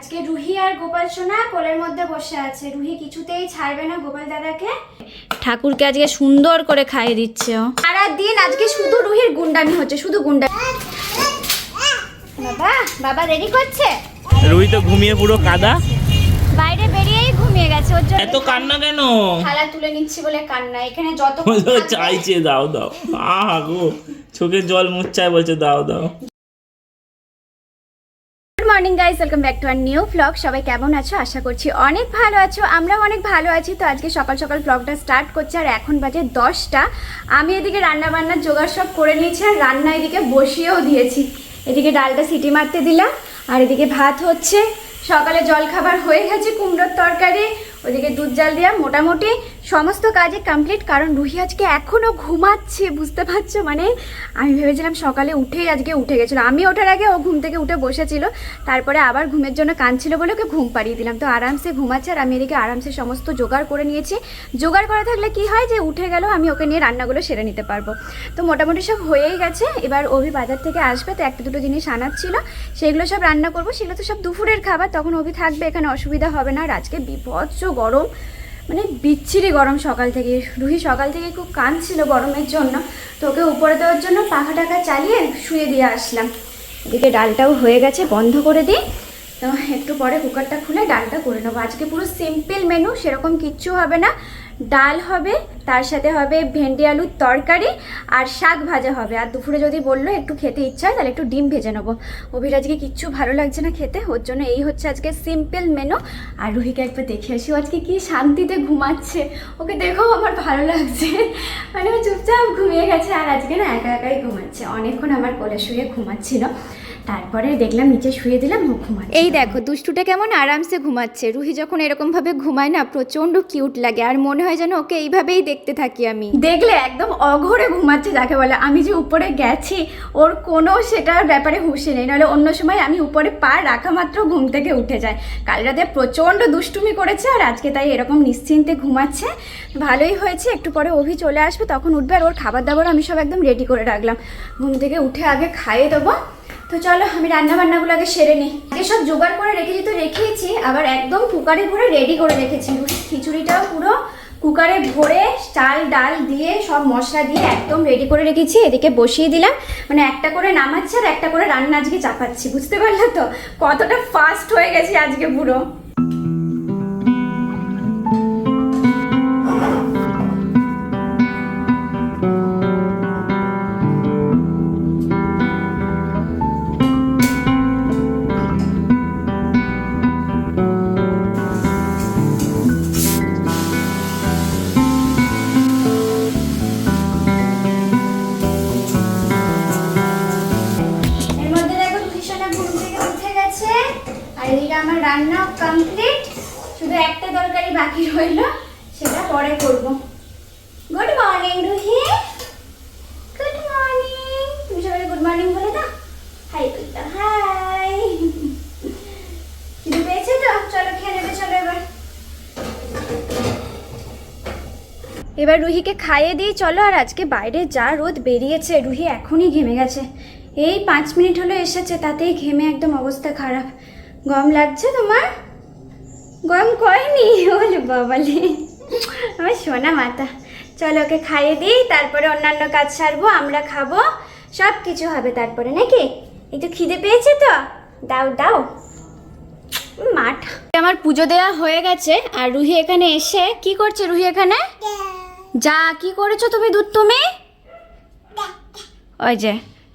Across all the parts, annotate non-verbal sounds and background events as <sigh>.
আজকে রুহি আর গোপাল সোনা কোলের মধ্যে বসে আছে। রুহি কিছুতেই ছাড়বে না গোপাল দাদাকে। ঠাকুরকে আজকে সুন্দর করে খাইয়ে দিচ্ছে ও। সারা দিন আজকে শুধু রুহির গুন্ডামি হচ্ছে শুধু গুন্ডা বাবা বাবা রেডি করছে? রুহি তো ঘুমিয়ে পুরো কাদা। বাইরে বেরিয়েই ঘুমিয়ে গেছে ওর জন্য এত কান্না কেন? থালা তুলে নিচ্ছি বলে কান্না এখানে যত চাইছে দাও দাও। আহা গো চোখে জল মুচ্ছায় বলছে দাও দাও। Morning guys welcome back to our new blog সবাই কেমন আছো? আশা করছি অনেক ভালো আছো। আমরাও অনেক ভালো আছি। তো আজকে সকাল সকাল ব্লগটা স্টার্ট করছি আর এখন বাজে দশটা। আমি এদিকে রান্না বান্নার জোগাড় সব করে নিয়েছি আর রান্না এদিকে বসিয়েও দিয়েছি। এদিকে ডালটা সিটি মারতে দিলাম আর এদিকে ভাত হচ্ছে। সকালে জল খাবার হয়ে গেছে কুমড়োর তরকারি। ওদিকে দুধ জাল দেওয়া মোটামুটি। সমস্ত কাজে কমপ্লিট কারণ রুহি আজকে এখনও ঘুমাচ্ছে, বুঝতে পারছ? মানে আমি ভেবেছিলাম সকালে উঠেই আজকে উঠে গেছিল। আমি ওঠার আগে ও ঘুম থেকে উঠে বসেছিল, তারপরে আবার ঘুমের জন্য কাঁদছিল বলে ওকে ঘুম পাড়িয়ে দিলাম। তো আরামসে ঘুমাচ্ছে আর আমি এদিকে আরামসে সমস্ত জোগাড় করে নিয়েছি। জোগাড় করা থাকলে কি হয় যে উঠে গেল, আমি ওকে নিয়ে রান্নাগুলো সেরে নিতে পারব। তো মোটামুটি সব হয়েই গেছে। এবার অভি বাজার থেকে আসবে, তো একটা দুটো জিনিস আনার ছিল। সেগুলো সব রান্না করব। সেগুলো তো সব দুপুরের খাবার, তখন অভি থাকবে, এখানে অসুবিধা হবে না। আর আজকে বিভৎস গরম। মানে বিচ্ছিরি গরম সকাল থেকে। রুহি সকাল থেকে খুব কাঁদছিল গরমের জন্য। তো ওকে উপরে দেওয়ার জন্য পাখা টাকা চালিয়ে শুয়ে দিয়ে আসলাম। এদিকে ডালটাও হয়ে গেছে, বন্ধ করে দিই। তো একটু পরে কুকারটা খুলে ডালটা করে নেব। আজকে পুরো সিম্পল মেনু সেরকম কিচ্ছু হবে না। ডাল হবে, তার সাথে হবে ভেন্ডি আলুর তরকারি আর শাক ভাজা হবে। আর দুপুরে যদি বলল একটু খেতে ইচ্ছা হয়, তাহলে একটু ডিম ভেজে নেব। অভির আজকে কিচ্ছু ভালো লাগছে না খেতে, ওর জন্য এই হচ্ছে আজকে সিম্পল মেনু আর রুহিকে একবার দেখে আসি আজকে কি শান্তিতে ঘুমাচ্ছে। ওকে দেখো আমার ভালো লাগছে। মানে চুপচাপ ঘুমিয়ে গেছে আর আজকে না একা একাই ঘুমাচ্ছে। অনেকক্ষণ আমার কোলে শুয়ে ঘুমাচ্ছিল। তারপরে দেখলাম নিচে শুয়ে দিলাম ও ঘুমাচ্ছে। এই দেখো দুষ্টুটা কেমন আরামসে ঘুমাচ্ছে। রুহি যখন এরকম ভাবে ঘুমায় না প্রচণ্ড কিউট লাগে আর মনে হয় যেন ওকে এইভাবেই দেখতে থাকি আমি। দেখলে একদম অঘরে ঘুমাচ্ছে যাকে বলে। আমি যে উপরে গেছি ওর কোনো সেটার ব্যাপারে হুঁশে নেই। নাহলে অন্য সময় আমি উপরে পা রাখা মাত্র ঘুম থেকে উঠে যায়। কাল রাতে প্রচণ্ড দুষ্টুমি করেছে আর আজকে তাই এরকম নিশ্চিন্তে ঘুমাচ্ছে। ভালোই হয়েছে একটু পরে অভি চলে আসবে তখন উঠবে আর ওর খাবার দাবার আমি সব একদম রেডি করে রাখলাম। ঘুম থেকে উঠে আগে খাইয়ে দেবো। তো চলো, আমি রান্না বান্নাগুলো আগে সেরে নিই। আগে সব জোগাড় করে রেখেছি তো রেখেছি আবার একদম কুকারে ভরে রেডি করে রেখেছি। খিচুড়িটাও পুরো কুকারে ভরে চাল, ডাল দিয়ে সব মশলা দিয়ে একদম রেডি করে রেখেছি। এদিকে বসিয়ে দিলাম। মানে একটা করে নামাচ্ছি আর একটা করে রান্না আজকে চাপাচ্ছি, বুঝতে পারলে তো? কতটা ফাস্ট হয়ে গেছে আজকে পুরো। এবার রুহিকে খাইয়ে দিই চলো, আর আজকে বাইরে যা রোদ বেরিয়েছে, রুহি এখনই ঘেমে গেছে। এই পাঁচ মিনিট হলো এসেছে, তাতেই ঘেমে একদম অবস্থা খারাপ। গরম লাগছে তোমার? গরম করেনি ওলে বাবালে। আমার সোনা মাতা। চলো ওকে খাইয়ে দিই, তারপরে অন্যান্য কাজ সারবো, আমরা খাব, সব কিছু হবে তারপরে, নাকি? একটু খিদে পেয়েছে তো? দাও দাও। মাঠ। আমার পুজো দেওয়া হয়ে গেছে, আর রুহি এখানে এসে কি করছে রুহি এখানে? যা কি করেছ তুমি দুধ তুমি? ওই যে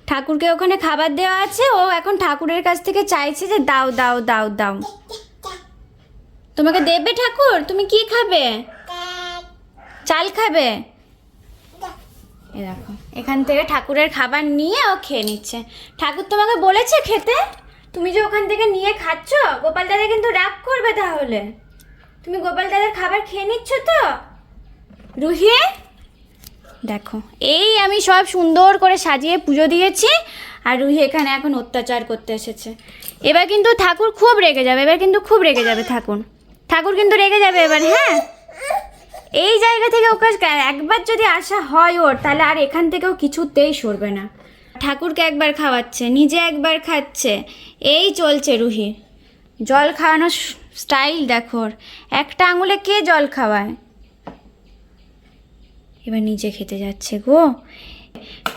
ঠাকুরকে ওখানে খাবার দেওয়া আছে ও এখন ঠাকুরের কাছ থেকে চাইছে যে দাও দাও দাও দাও। তোমাকে দেবে ঠাকুর? তুমি কি খাবে? চাল খাবে? এ দেখো এখান থেকে ঠাকুরের খাবার নিয়ে ও খেয়ে নিচ্ছে। ঠাকুর তোমাকে বলেছে খেতে? তুমি যে ওখান থেকে নিয়ে খাচ্ছ গোপাল দাদা কিন্তু রাগ করবে তাহলে। তুমি গোপাল দাদার খাবার খেয়ে নিচ্ছ তো? রুহি? দেখো, এই আমি সব সুন্দর করে সাজিয়ে পুজো দিয়েছি, আর রুহি এখানে এখন অত্যাচার করতে এসেছে। এবার কিন্তু ঠাকুর খুব রেগে যাবে, এবার কিন্তু খুব রেগে যাবে ঠাকুর। ঠাকুর কিন্তু রেগে যাবে এবার হ্যাঁ? এই জায়গা থেকে ওকে একবার যদি আসা হয় ওর, তাহলে আর এখান থেকেও কিছুতেই সরবে না। ঠাকুরকে একবার খাওয়াচ্ছে, নিজে একবার খাচ্ছে, এই চলছে রুহি। জল খাওয়ানোর স্টাইল দেখো। একটা আঙুলে কে জল খাওয়ায়? এবার নিজে খেতে যাচ্ছে গো।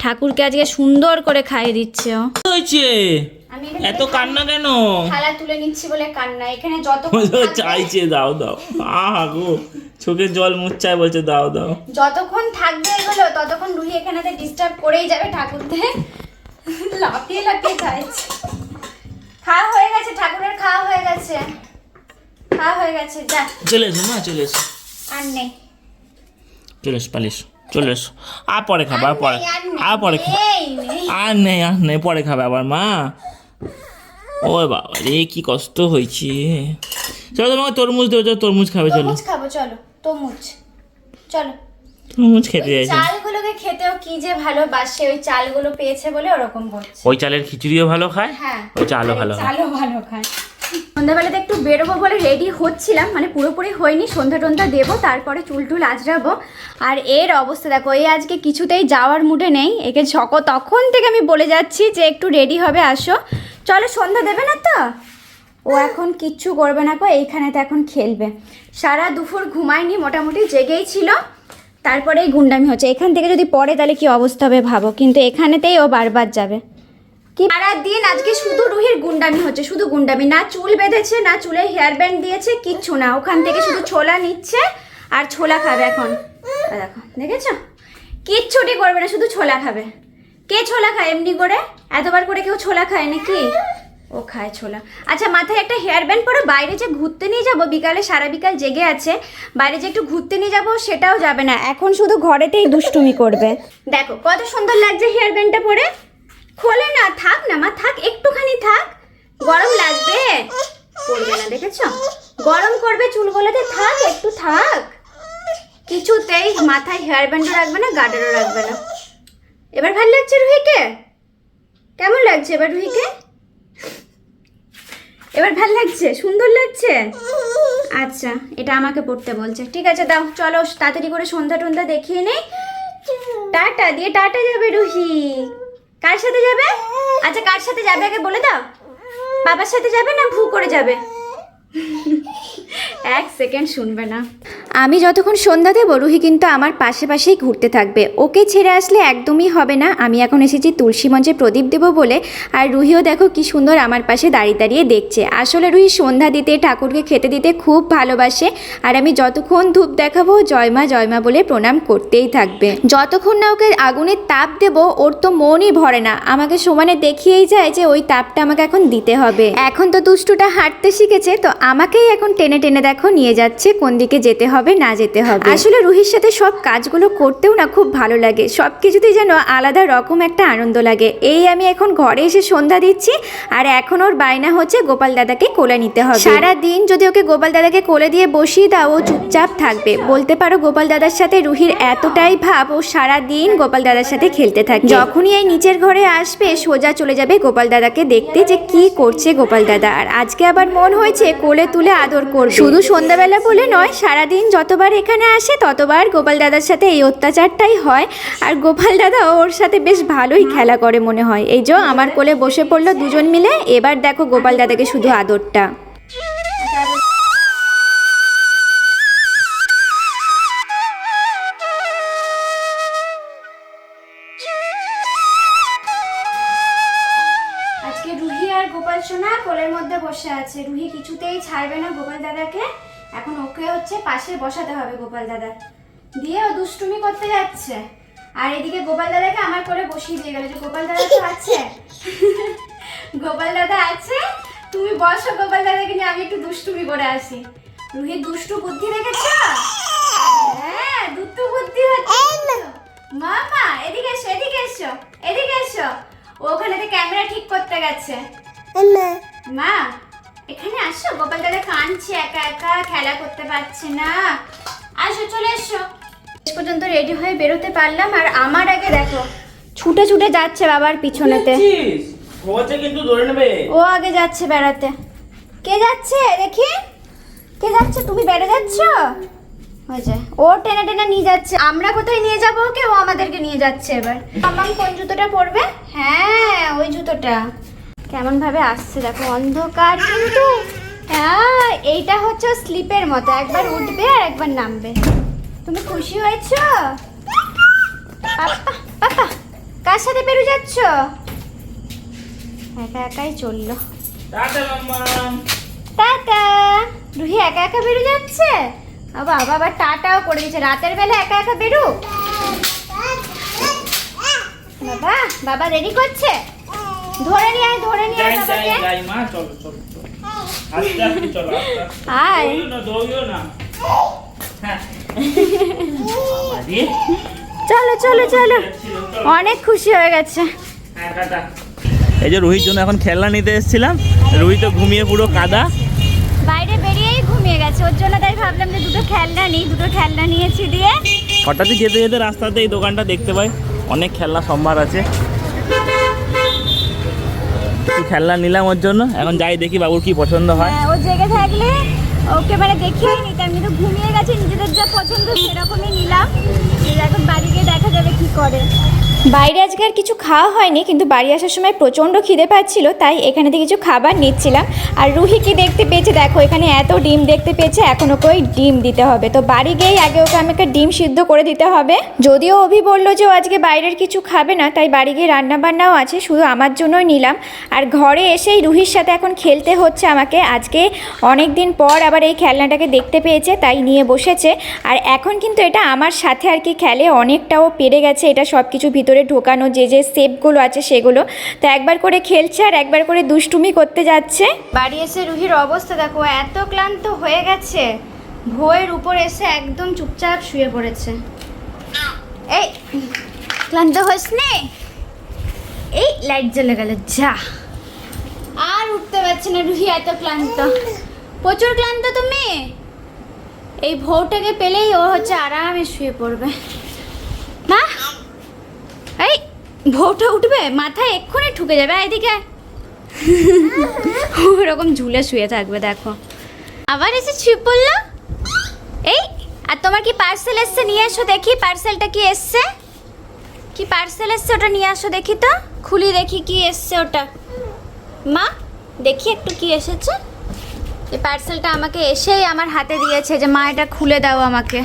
ঠাকুরকে আজকে সুন্দর করে খাইয়ে দিচ্ছে। ও হয়েছে? এত কান্না কেন? থালা তুলে নিচ্ছি বলে কান্না। এখানে যত চাইছে দাও দাও। আহা গো চোখে জল মুচ্ছায় বলছে দাও দাও। যতক্ষণ থাকবে এগুলো ততক্ষণ রুহি এখানে ডিস্টার্ব করেই যাবে ঠাকুরকে লাফিয়ে লাফিয়ে খাইছে খাওয়া হয়ে গেছে ঠাকুরের খাওয়া হয়ে গেছে। খাওয়া হয়ে গেছে যা। চলে এসো মা চলে এসো। আর নেই। চলে এসো পালিস চলে এসো। আর পরে খাবে আর পরে আর আর পরে খাবে। আর নেই আর নেই পরে খাবে আবার মা। ও বাবা রে কি কষ্ট হয়েছে। চলো তোমাকে তরমুজ দেবো চলো তরমুজ খাবে চলো। তরমুজ খাব চলো তরমুজ চলো। তরমুজ খেতে যাইছে চালগুলোকে খেতেও কি যে ভালোবাসে ওই চালগুলো পেয়েছে বলে ওরকম বলছে। ওই চালের খিচুড়িও ভালো খায়? হ্যাঁ। ওই চালও ভালো খায়। চালও ভালো খায়। সন্ধ্যাবেলাতে একটু বেরোবো বলে রেডি হচ্ছিলাম মানে পুরোপুরি হয়নি, সন্ধ্যা টন্ধা দেবো, তারপরে চুল টুল আজরাবো আর এর অবস্থা দেখো এই আজকে কিছুতেই যাওয়ার মুডে নেই, একে সক তখন থেকে আমি বলে যাচ্ছি যে একটু রেডি হবে, আসো। চলো, সন্ধ্যা দেবে না তো? ও এখন কিচ্ছু করবে না কো এইখানে তো এখন খেলবে। সারা দুপুর ঘুমায়নি, মোটামুটি জেগেই ছিল। তারপরে এই গুন্ডামি হচ্ছে। এখান থেকে যদি পড়ে, তাহলে কি অবস্থা হবে ভাবো? কিন্তু এখানেতেই ও বারবার যাবে। কি দিন আজকে শুধু রুহির গুন্ডামি হচ্ছে, শুধু গুন্ডামি। না চুল বেঁধেছে, না চুলে হেয়ার ব্যান্ড দিয়েছে, কিচ্ছু না। ওখান থেকে শুধু ছোলা নিচ্ছে আর ছোলা খাবে এখন। দেখো, দেখেছ? কিচ্ছুটি করবে না, শুধু ছোলা খাবে। কে ছোলা খায় এমনি করে? এতবার করে কেউ ছোলা খায় নাকি? ও খায় ছোলা। আচ্ছা মাথায় একটা হেয়ার ব্যান্ড পরে, বাইরে যে ঘুরতে নিয়ে যাব, বিকালে, সারা বিকাল জেগে আছে, বাইরে যে একটু ঘুরতে নিয়ে যাব, সেটাও যাবে না। এখন শুধু ঘরেতেই দুষ্টুমি করবে। দেখো, কত সুন্দর লাগছে হেয়ার ব্যান্ডটা পরে। খোলে না, থাক না মা, থাক, একটুখানি থাক। গরম লাগবে? পড়বে না, দেখেছ? গরম করবে চুলগুলোতে থাক, একটু থাক। কিছুতেই মাথায় হেয়ার ব্যান্ডও রাখবে না গার্ডারও রাখবে না। এবার ভালো লাগছে রুহিকে? কেমন লাগছে এবার রুহিকে? এবার ভালো লাগছে? সুন্দর লাগছে? আচ্ছা এটা আমাকে পড়তে বলছে। ঠিক আছে, দাও, চলো, তাড়াতাড়ি করে সন্ধ্যা টন্ধা দেখিয়ে নেই। টাটা, দিয়ে টাটা যাবে রুহি। কার সাথে যাবে? আচ্ছা কার সাথে যাবে আগে বলে দাও? বাবার সাথে যাবে না ভু করে যাবে? এক সেকেন্ড শুনবে না। আমি যতক্ষণ সন্ধ্যা দেবো, রুহি কিন্তু আমার পাশে পাশেই ঘুরতে থাকবে। ওকে ছেড়ে আসলে একদমই হবে না। আমি এখন এসেছি তুলসী মঞ্চে প্রদীপ দেবো বলে। আর রুহিও দেখো কি সুন্দর আমার পাশে দাঁড়িয়ে দাঁড়িয়ে দেখছে। আসলে রুহি সন্ধ্যা দিতে, ঠাকুরকে খেতে দিতে খুব ভালোবাসে। আর আমি যতক্ষণ ধূপ দেখাবো জয়মা জয়মা বলে প্রণাম করতেই থাকবে। যতক্ষণ না ওকে আগুনের তাপ দেব, ওর তো মনই ভরে না। আমাকে সমানে দেখিয়েই যায় যে ওই তাপটা আমাকে এখন দিতে হবে। এখন তো দুষ্টুটা হাঁটতে শিখেছে, তো আমাকেই এখন টেনে টেনে দেখো, নিয়ে যাচ্ছে কোন দিকে যেতে হবে। না যেতে হবে। আসলে রুহির সাথে সব কাজগুলো করতেও না খুব ভালো লাগে। সব কিছুতেই যেন আলাদা রকম একটা আনন্দ লাগে। এই আমি এখন ঘরে এসে সন্ধ্যা দিচ্ছি আর এখন ওর বায়না হচ্ছে গোপাল দাদাকে কোলে নিতে হবে। সারা দিন যদি ওকে গোপাল দাদাকে কোলে দিয়ে বসিয়ে দাও ও চুপচাপ থাকবে। বলতে পারো গোপাল দাদার সাথে রুহির এতটাই ভাব ও সারা দিন গোপাল দাদার সাথে খেলতে থাকে। যখনই এই নিচের ঘরে আসবে সোজা চলে যাবে গোপাল দাদাকে দেখতে যে কি করছে গোপাল দাদা। আর আজকে আবার মন হয়েছে কোলে তুলে আদর করবে। শুধু সন্ধ্যাবেলা বলে নয় সারাদিন যতবার এখানে আসে, ততবার গোপাল দাদার সাথে এই অত্যাচারটাই হয়। আর গোপাল দাদা ওর সাথে বেশ ভালোই খেলা করে মনে হয়। এই যে আমার কোলে বসে পড়ল দুজন মিলে, এবার দেখো গোপাল দাদাকে শুধু আদরটা। গোপাল সোনা কোলের মধ্যে বসে আছে। রুহি কিছুতেই ছাড়বে না গোপাল দাদাকে। এখন ওকে হচ্ছে পাশে বসাতে হবে গোপাল দাদা দিয়ে ও দুষ্টুমি করতে যাচ্ছে। আর এদিকে গোপাল দাদাকে আমার করে বসিয়ে দিয়ে গেল যে গোপাল দাদা তো আছে? <laughs> গোপাল দাদা আছে? তুমি বসো গোপাল দাদাকে নিয়ে আমি একটু দুষ্টুমি করে আসি। রুহি দুষ্টু বুদ্ধি রেখেছ হ্যাঁ দুষ্টু বুদ্ধি হচ্ছে মামা এদিকে এসো এদিকে এসো এদিকে এসো। ও ওখানেতে ক্যামেরা ঠিক করতে গেছে। মা এখানে আসো? গোপাল দাদা কাঁদছে একা একা খেলা করতে পারছে না। আসো চলে এসো। শেষ পর্যন্ত রেডি হয়ে বেরোতে পারলাম আর আমার আগে দেখো ছুটে ছুটে যাচ্ছে বাবার পিছনেতে। হচ্ছে কিন্তু ধরে নেবে। ও আগে যাচ্ছে বেড়াতে। কে যাচ্ছে? দেখি। কে যাচ্ছে? তুমি বেড়ে যাচ্ছ? হয়েছে ও টেনে টেনে নিয়ে যাচ্ছে। আমরা কোথায় নিয়ে যাব ওকে? ও আমাদেরকে নিয়ে যাচ্ছে এবার। মাম্মাম কোন জুতোটা পরবে? হ্যাঁ ওই জুতোটা। কেমন ভাবে আসছে দেখো অন্ধকার কিন্তু এইটা হচ্ছে স্লিপের মতো। একবার উঠবে আর একবার নামবে। তুমি খুশি হয়েছো? পাপা পাপা কার সাথে বেরো যাচ্ছ? একা একাই চলল। টাটা রুহি একা একা বেরো যাচ্ছে? বাবা আবার টাটাও করে দিচ্ছে রাতের বেলা একা একা বেরো? বাবা বাবা রেডি করছে? ধরে নিয়ে আয় ধরে নিয়ে আয় বাবাকে। যাই মা চলো চলো চলো। আস্তে আস্তে চলো আস্তে আয় না দৌড়িও না। হ্যাঁ। চলো চলো চলো। অনেক খুশি হয়ে গেছে। হ্যাঁ, এই যে রোহিত জন্য এখন খেলনা নিতে এসেছিলাম। রোহিত তো ঘুমিয়ে পুরো কাদা। বাইরে বেরিয়েই ঘুমিয়ে গেছে ওর জন্য তাই ভাবলাম যে দুটো খেলনা নিই দুটো খেলনা নিয়েছি দিয়ে। হঠাৎই যেতে যেতে রাস্তাতে এই দোকানটা দেখতে পাই। অনেক খেলনা সম্ভার আছে। একটু খেলনা নিলাম ওর জন্য? এখন যাই দেখি বাবুর কি পছন্দ হয়। হ্যাঁ, ও জেগে থাকলে ওকে মানে নিতে। নিতাম তো ঘুমিয়ে গেছে নিজেদের যা পছন্দ সেরকমই নিলাম। এখন বাড়ি গিয়ে দেখা যাবে কি করে। বাইরে আজকে আর কিছু খাওয়া হয়নি, কিন্তু বাড়ি আসার সময় প্রচণ্ড খিদে পাচ্ছিল, তাই এখানে থেকে কিছু খাবার নিচ্ছিলাম। আর রুহি কি দেখতে পেয়েছে? দেখো, এখানে এত ডিম দেখতে পেয়েছে, এখন ওকে ওই ডিম দিতে হবে। তো বাড়ি গিয়েই আগে ওকে আমাকে ডিম সিদ্ধ করে দিতে হবে। যদিও অভি বলল যে ও আজকে বাইরের কিছু খাবে না, তাই বাড়ি গিয়ে রান্না বান্নাও আছে, শুধু আমার জন্যই নিলাম। আর ঘরে এসেই রুহির সাথে এখন খেলতে হচ্ছে আমাকে। আজকে অনেক দিন পর আবার এই খেলনাটাকে দেখতে পেয়েছে, তাই নিয়ে বসেছে। আর এখন কিন্তু এটা আমার সাথে আর কি খেলে অনেকটাও পেরে গেছে, এটা সব কিছু ভিতরে ঢোকানো যে যে শেপগুলো আছে সেগুলো। তো একবার করে খেলছে আর একবার করে দুষ্টুমি করতে যাচ্ছে। বাড়ি এসে রুহির অবস্থা দেখো, এত ক্লান্ত হয়ে গেছে। ভোয়ের উপর এসে একদম চুপচাপ শুয়ে পড়েছে। এই, ক্লান্ত হোস নে। এই, লাইট জ্বলে গেল, যা। আর উঠতে পারছে না রুহি এত ক্লান্ত। প্রচুর ক্লান্ত তুমি। এই ভোরটাকে পেলেই ও হচ্ছে আরামে শুয়ে পড়বে। মা এই উঠবে মাথায় এক্ষুনি ঠুকে যাবে এদিকে ওরকম ঝুলে শুয়ে থাকবে দেখো। আবার এসে ছিপ পড়ল? এই আর তোমার কি পার্সেল এসছে নিয়ে এসো দেখি পার্সেলটা কি এসছে? কি পার্সেল এসছে ওটা নিয়ে আসো দেখি তো। খুলি দেখি কি এসছে ওটা। মা দেখি একটু কি এসেছে। এই পার্সেলটা আমাকে এসেই আমার হাতে দিয়েছে যে মা এটা খুলে দাও আমাকে।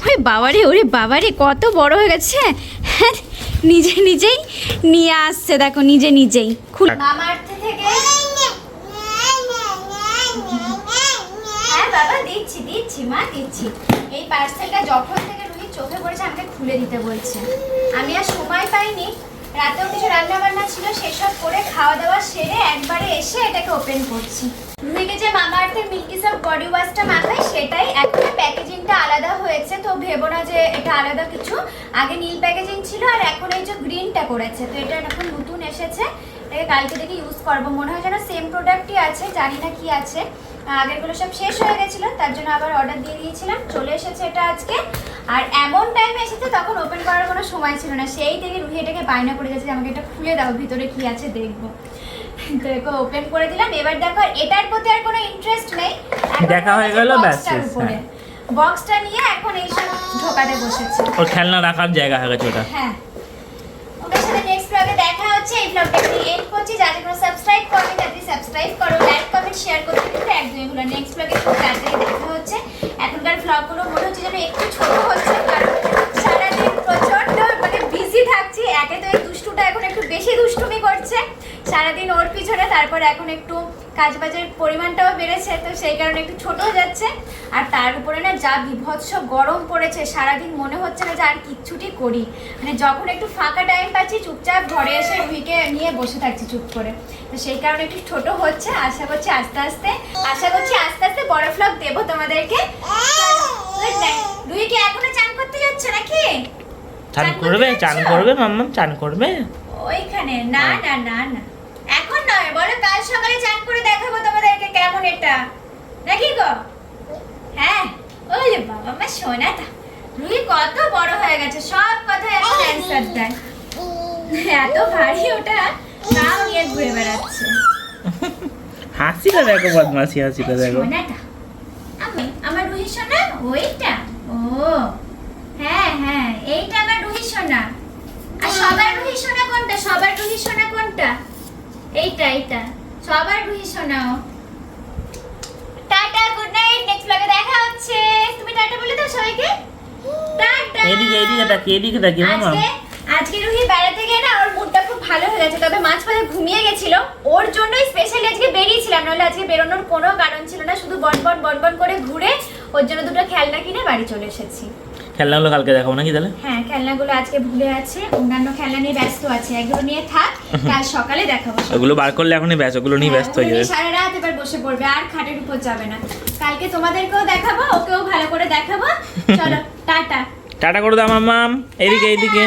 ওরে বাবারে ওরে বাবারে কত বড় হয়ে গেছে। হ্যাঁ, নিজে নিজেই নিয়ে আসছে, দেখো, নিজে নিজেই। খুল থেকে হ্যাঁ বাবা দিচ্ছি। দিচ্ছি মা দিচ্ছি। এই পার্সেলটা যখন থেকে চোখে পড়েছে, আমাকে খুলে দিতে বলছে। আমি আর সময় পাইনি। রাতেও কিছু রান্না বান্না ছিল, সেসব করে খাওয়া দাওয়া সেরে একবারে এসে এটাকে ওপেন করছি। রুহিকে যে মামা আর্থের মিল্কি সব বডি ওয়াশটা মাখাই সেটাই এখন প্যাকেজিংটা আলাদা হয়েছে। তো ভেবো না যে এটা আলাদা কিছু। আগে নীল প্যাকেজিং ছিল আর এখন এই যে গ্রিনটা করেছে। তো এটা এখন নতুন এসেছে। এটাকে কালকে থেকে ইউজ করব। মনে হয় যেন সেম প্রোডাক্টই আছে, জানি না কি আছে। আগেরগুলো সব শেষ হয়ে গেছিল, তার জন্য আবার অর্ডার দিয়ে দিয়েছিলাম। চলে এসেছে এটা আজকে। আর এমন টাইমে এসেছে, তখন ওপেন করার কোনো সময় ছিল না। সেই থেকে রুহি এটাকে বায়না করে যে, আমাকে এটা খুলে দাও, ভিতরে কি আছে দেখব। একে ওপেন করে দিলাম। এবার দেখো এটার প্রতি আর কোনো ইন্টারেস্ট নেই। দেখা হয়ে গেল, ব্যাস, উপরে। হ্যাঁ। বক্সটা নিয়ে এখন এইসব ঢোকাতে বসেছে। ওর খেলনা রাখার জায়গা হয়ে গেছে ওটা। হ্যাঁ। ওদের সাথে নেক্সট ব্লগে দেখা হচ্ছে। এই ব্লগটা আমি এন্ড করছি। যাদের কোনো সাবস্ক্রাইব করবে তাদের সাবস্ক্রাইব করো লাইক কমেন্ট শেয়ার করতে কিন্তু একদমই ভুলো নেক্সট ব্লগে খুব তাড়াতাড়ি দেখা হচ্ছে। এখনকার ব্লগগুলো মনে হচ্ছে যেন একটু ছোট হচ্ছে কারণ সারাদিন প্রচণ্ড মানে বিজি থাকছি। একে তো এই দুষ্টুটা এখন একটু বেশি দুষ্টুমি করছে। সারাদিন ওর পিছনে তারপর এখন একটু কাজবাজের পরিমাণটাও বেড়েছে তো সেই কারণে একটু ছোট যাচ্ছে। আর তার উপরে না যা বিভৎস গরম পড়েছে সারাদিন মনে হচ্ছে না যে আর কিচ্ছুটি করি। মানে যখন একটু ফাঁকা টাইম পাচ্ছি চুপচাপ ঘরে এসে রুহিকে নিয়ে বসে থাকছি চুপ করে। তো সেই কারণে একটু ছোট হচ্ছে আশা করছি আস্তে আস্তে আশা করছি আস্তে আস্তে বড় ফ্লগ দেবো তোমাদেরকে। রুহি কি এখনও চান করতে যাচ্ছে নাকি? চান করবে চান করবে মাম্মা চান করবে। ওইখানে না না না না। নয় বলো কাল সকালে চান করে দেখাবো তোমাদেরকে কেমন এটা। নাকি গো? হ্যাঁ ওই বাবা মা সোনাটা রুই কত বড় হয়ে গেছে সব কথা এখন অ্যান্সার দেয়। এত ভারী ওটা নাও নিয়ে ঘুরে বেড়াচ্ছে। হাসিটা দেখো বদমাসি হাসিটা দেখো। আমি আমার রুহি সোনা ওইটা? ও হ্যাঁ হ্যাঁ এইটা আমার রুহি সোনা। আর সবার রুহি সোনা কোনটা? সবার রুহি সোনা কোনটা? এইটা এইটা। সবার রুহি শোনাও। টাটা গুড নাইট নেক্সট ব্লগে দেখা হচ্ছে। তুমি টাটা বলে দাও সবাইকে। টাটা। এদিকে এদিকে তাকিয়ে এদিকে তাকিয়ে মামা। আজকে রুহি বাইরে থেকে না ওর মুডটা খুব ভালো হয়ে গেছে তবে মাঝপথে ঘুমিয়ে গেছিল। ওর জন্যই স্পেশালি আজকে বেরিয়েছিলাম নাহলে আজকে বেরোনোর কোনো কারণ ছিল না শুধু বনবন বনবন করে ঘুরে ওর জন্য দুটো খেলনা কিনে বাড়ি চলে এসেছি। খেলনাগুলো কালকে দেখাবো নাকি তাহলে? হ্যাঁ খেলনাগুলো আজকে ভুলে আছে। অন্যান্য খেলনা নিয়ে ব্যস্ত আছে। এগুলো নিয়ে থাক <laughs> কাল সকালে দেখাবো। ওগুলো বার করলে এখনই ব্যস্ত ওগুলো নিয়ে হ্যাঁ, ব্যস্ত হয়ে যাবে। সারা রাত এবার বসে পড়বে আর খাটের উপর যাবে না। কালকে তোমাদেরকেও দেখাবো ওকেও ভালো করে দেখাবো। <laughs> চলো টাটা। টাটা করে দাও মামাম। এদিকে এদিকে।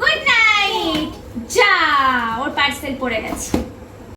গুড নাইট যা ওর পার্সেল পড়ে গেছে।